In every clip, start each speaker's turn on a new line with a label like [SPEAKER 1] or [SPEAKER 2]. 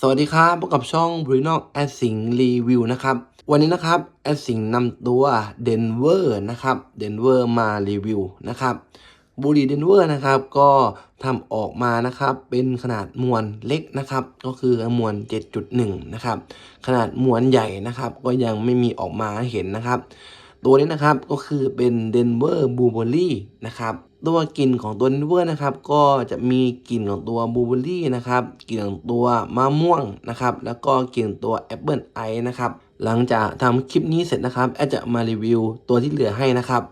[SPEAKER 1] สวัสดีครับพบกับช่อง b r u n o แอดสิงรีวิวนะครับ วันนี้นะครับแอดสิงนำตัวเดนเวอร์นะครับเดนเวอร์มารีวิวนะครับบุรีเดนเวอร์นะครับก็ทำออกมานะครับเป็นขนาดมวลเล็กนะครับ ก็คือมวล 7.1 นะครับ ขนาดมวลใหญ่นะครับ ก็ยังไม่มีออกมาให้เห็นนะครับ ตัวนี้นะครับก็คือเป็นเดนเวอร์บูเบอรี่นะครับตัวกลิ่นของตัวเดนเวอร์นะครับก็จะมีกลิ่นของตัวบูเบอรี่นะครับกลิ่นของตัวมะม่วงนะครับแล้วก็กลิ่นตัวแอปเปิลไอนะครับหลังจากทำคลิปนี้เสร็จนะครับแอดจะมารีวิวตัวที่เหลือให้นะครับ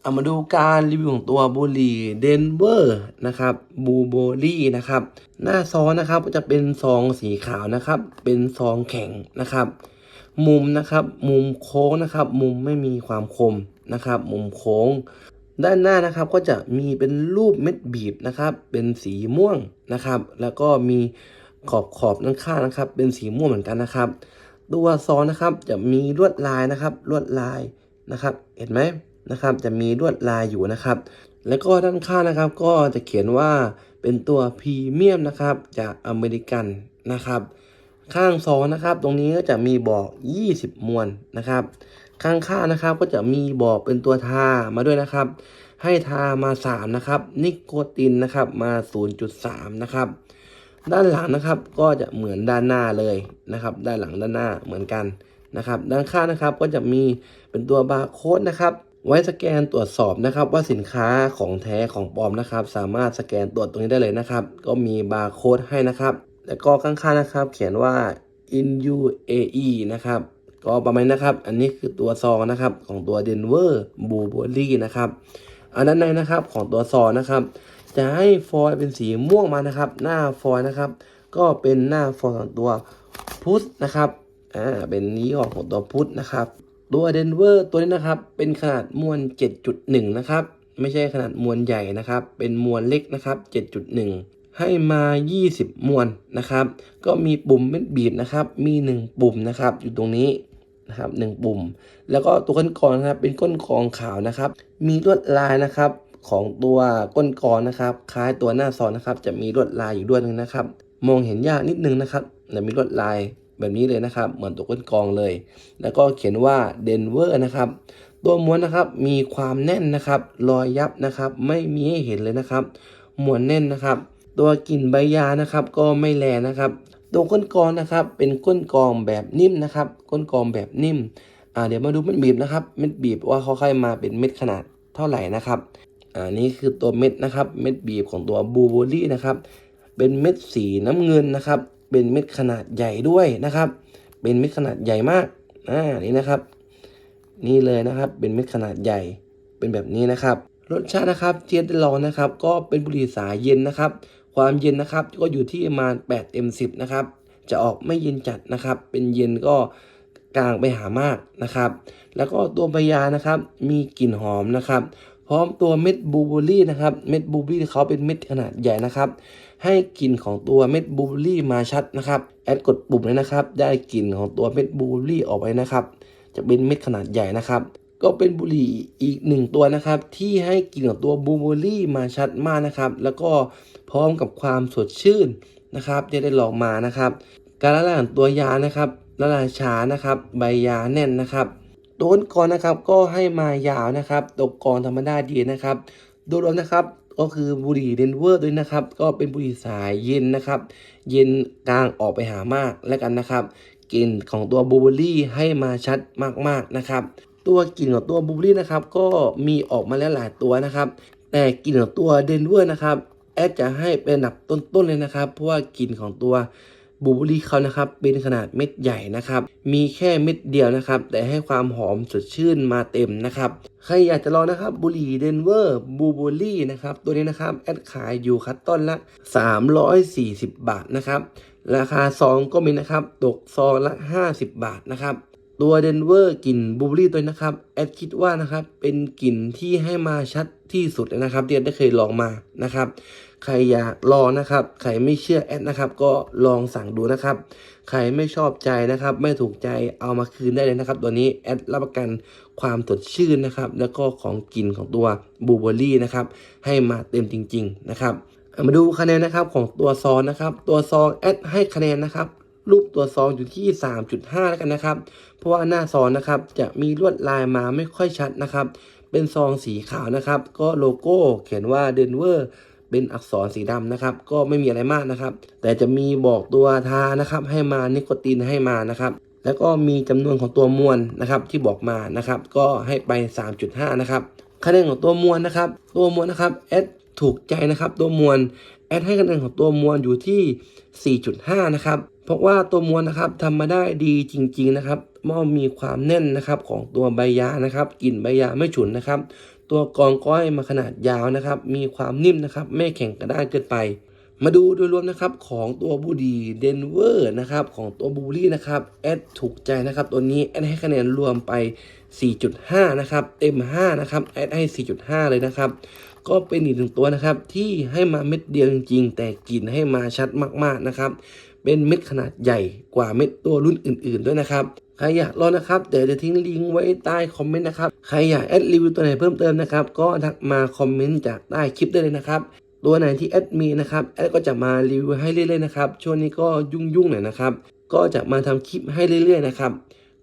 [SPEAKER 1] เอามาดูการรีวิวของตัวบุรี่เดนเวอร์นะครับบูโบรี่นะครับหน้าซองนะครับก็จะเป็นซองสีขาวนะครับเป็นซองแข็งนะครับ มุมนะครับ มุมโค้งนะครับ มุมไม่มีความคมนะครับ มุมโค้ง ด้านหน้านะครับก็จะมีเป็นรูปเม็ดบีบนะครับ เป็นสีม่วงนะครับ แล้วก็มีขอบขอบด้านข้างนะครับ เป็นสีม่วงเหมือนกันนะครับ ตัวซองนะครับจะมีลวดลายนะครับ ลวดลายนะครับ เห็นไหมนะครับ จะมีลวดลายอยู่นะครับ แล้วก็ด้านข้างนะครับ ก็จะเขียนว่าเป็นตัวพรีเมียมนะครับ จากอเมริกันนะครับ ข้างซองนะครับ ตรงนี้ก็จะมีบอก 20 มวนนะครับ ข้างข้านะครับก็จะมีบอกเป็นตัวทามาด้วยนะครับ ให้ทามา 3 นะครับ นิโคตินนะครับมา 0.3 นะครับ ด้านหลังนะครับก็จะเหมือนด้านหน้าเลยนะครับ ด้านหลังด้านหน้าเหมือนกันนะครับ ด้านข้างนะครับก็จะมีเป็นตัวบาร์โค้ดนะครับไว้สแกนตรวจสอบนะครับว่าสินค้าของแท้ของปลอมนะครับ สามารถสแกนตรวจตรงนี้ได้เลยนะครับ ก็มีบาร์โค้ดให้นะครับ แล้วก็ข้างๆนะครับ เขียนว่า in UAE นะครับก็ประมาณนี้นะครับ อันนี้คือตัวซองนะครับของตัว Denver b l u e b e r r y นะครับ อันด้านในนะครับของตัวซองนะครับ จะให้ฟอยล์เป็นสีม่วงมานะครับ หน้าฟอยล์นะครับ ก็เป็นหน้าฟอยล์ของตัวพุทนะครับอ่าเป็นนี้ของของตัวพุทนะครับ ตัว Denver ตัวนี้นะครับ เป็นขนาดมวล 7.1 นะครับ ไม่ใช่ขนาดมวลใหญ่นะครับ เป็นมวลเล็กนะครับ 7.1 ให้มา 20 มวลนะครับ ก็มีปุ่มเม็ดบีบนะครับ มี 1 ปุ่มนะครับ อยู่ตรงนี้นะครับ1ปุ่ม แล้วก็ตัวก้นกรองนะครับเป็นก้นกรองขาวนะครับ มีลวดลายนะครับของตัวก้นกรองนะครับ คล้ายตัวหน้าซองนะครับ จะมีลวดลายอยู่ด้วยนึงนะครับ มองเห็นยากนิดนึงนะครับแต่มีลวดลายแบบนี้เลยนะครับ เหมือนตัวก้นกองเลย แล้วก็เขียนว่าเดนเวอร์นะครับ ตัวม้วนนะครับมีความแน่นนะครับ รอยยับนะครับ ไม่มีให้เห็นเลยนะครับมวนแน่นนะครับ ตัวกลิ่นใบยานะครับ ก็ไม่แรงนะครับ ตัวก้นกองนะครับ เป็นก้นกองแบบนิ่มนะครับ ก้นกองแบบนิ่มอ่าเดี๋ยวมาดูเม็ดบีบนะครับ เม็ดบีบว่าเขาค่อยมาเป็นเม็ดขนาดเท่าไหร่นะครับอ่านี่คือตัวเม็ดนะครับ เม็ดบีบของตัวบูโบลี่นะครับ เป็นเม็ดสีน้ำเงินนะครับ เป็นเม็ดขนาดใหญ่ด้วยนะครับ เป็นเม็ดขนาดใหญ่มากอ่านี่นะครับ นี่เลยนะครับ เป็นเม็ดขนาดใหญ่ เป็นแบบนี้นะครับ รสชาตินะครับเจียบได้ลองนะครับ ก็เป็นบุหรี่สายเย็นนะครับ ความเย็นนะครับก็อยู่ที่ประมาณ8เต็ม10นะครับจะออกไม่เย็นจัดนะครับ เป็นเย็นก็กลางไปหามากนะครับ แล้วก็ตัวใบยานะครับมีกลิ่นหอมนะครับ พร้อมตัวเม็ดบลูเบอรี่นะครับเม็ดบลูเบอรี่เขาเป็นเม็ดขนาดใหญ่นะครับ ให้กลิ่นของตัวเม็ดบลูเบอรี่มาชัดนะครับแอดกดปุ่มเลยนะครับ ได้กลิ่นของตัวเม็ดบลูเบอรี่ออกไปนะครับ จะเป็นเม็ดขนาดใหญ่นะครับ ก็เป็นบุหรี่อีกหนึ่งตัวนะครับ ที่ให้กลิ่นของตัวบูเบอรี่มาชัดมากนะครับ แล้วก็พร้อมกับความสดชื่นนะครับที่ได้ลองมานะครับ การละลายของตัวยานะครับละลายช้านะครับ ใบยาแน่นนะครับตัวกรนะครับก็ให้มายาวนะครับตัวกรธรรมดาดีนะครับ โดยรวมนะครับก็คือบุหรี่เดนเวอร์ด้วยนะครับ ก็เป็นบุหรี่สายเย็นนะครับ เย็นกลางออกไปหามากแล้วกันนะครับกลิ่นของตัวบูเบอร์รี่ให้มาชัดมากๆนะครับ ตัวกลิ่นของตัวบูเบอรี่นะครับก็มีออกมาแล้วหลายตัวนะครับ แต่กลิ่นของตัวเดนเวอร์นะครับแอดจะให้เป็นอันดับต้นๆเลยนะครับ เพราะว่ากลิ่นของตัวบูเบอรี่เขานะครับเป็นขนาดเม็ดใหญ่นะครับ มีแค่เม็ดเดียวนะครับ แต่ให้ความหอมสดชื่นมาเต็มนะครับ ใครอยากจะลองนะครับบุหรี่เดนเวอร์บูเบอรี่นะครับตัวนี้นะครับแอดขายอยู่คัดต้นละ 340 บาทนะครับ ราคาซองก็มีนะครับตกซองละ 50 บาทนะครับ ตัวเดนเวอร์กลิ่นบูเบอรี่ตัวนะครับแอดคิดว่านะครับเป็นกลิ่นที่ให้มาชัดที่สุดนะครับที่แอดได้เคยลองมานะครับ ใครอยากลองนะครับใครไม่เชื่อแอดนะครับก็ลองสั่งดูนะครับ ใครไม่ชอบใจนะครับ ไม่ถูกใจเอามาคืนได้เลยนะครับ ตัวนี้แอดรับประกันความสดชื่นนะครับ แล้วก็ของกลิ่นของตัวบูเบอร์รี่นะครับให้มาเต็มจริง ๆ นะครับมาดูคะแนนนะครับของตัวซองนะครับ ตัวซองแอดให้คะแนนนะครับ รูปตัวซองอยู่ที่ 3.5 แล้วกันนะครับ เพราะว่าหน้าซองนะครับจะมีลวดลายมาไม่ค่อยชัดนะครับ เป็นซองสีขาวนะครับ ก็โลโก้เขียนว่าเดนเวอร์เป็นอักษรสีดำนะครับ ก็ไม่มีอะไรมากนะครับ แต่จะมีบอกตัวทานะครับ ให้มานิโคตินให้มานะครับ แล้วก็มีจำนวนของตัวมวลนะครับที่บอกมานะครับ ก็ให้ไป 3.5 นะครับคะแนนของตัวมวลนะครับ ตัวมวลนะครับแอดถูกใจนะครับ ตัวมวล แอดให้คะแนนของตัวมวลอยู่ที่ 4.5 นะครับ เพราะว่าตัวมวลนะครับทำมาได้ดีจริง ๆ นะครับมอมีความแน่นนะครับของตัวใบยานะครับกลิ่นใบยาไม่ฉุนนะครับ ตัวกองก้อยมาขนาดยาวนะครับ มีความนิ่มนะครับ ไม่แข็งกระด้างเกินไป มาดูโดยรวมนะครับของตัวบูดีเดนเวอร์นะครับของตัวบูรี่นะครับแอดถูกใจนะครับ ตัวนี้แอดให้คะแนนรวมไป 4.5 นะครับเต็ม5นะครับแอดให้ 4.5 เลยนะครับ ก็เป็นอีกหนึ่งตัวนะครับ ที่ให้มาเม็ดเดียวจริง ๆ แต่กลิ่นให้มาชัดมากๆนะครับ เป็นเม็ดขนาดใหญ่กว่าเม็ดตัวรุ่นอื่น ๆ ด้วยนะครับใครอยากรองนะครับเดี๋ยวจะทิ้งลิงก์ไว้ใต้คอมเมนต์นะครับใครอยากแอดรีวิวตัวไหนเพิ่มเติมนะครับก็ทักมาคอมเมนต์จากใต้คลิปได้เลยนะครับตัวไหนที่แอดมีนะครับแอดก็จะมารีวิวให้เรื่อยๆนะครับช่วงนี้ก็ยุ่งๆหน่อยนะครับก็จะมาทำคลิปให้เรื่อยๆนะครับ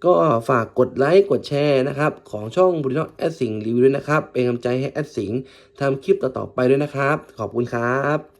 [SPEAKER 1] ก็ฝากกดไลค์กดแชร์นะครับ ของช่องบุรีนอแอดสิงรีวิวด้วยนะครับ เป็นกำลังใจให้แอดสิงทำคลิปต่อๆไปด้วยนะครับ ขอบคุณครับ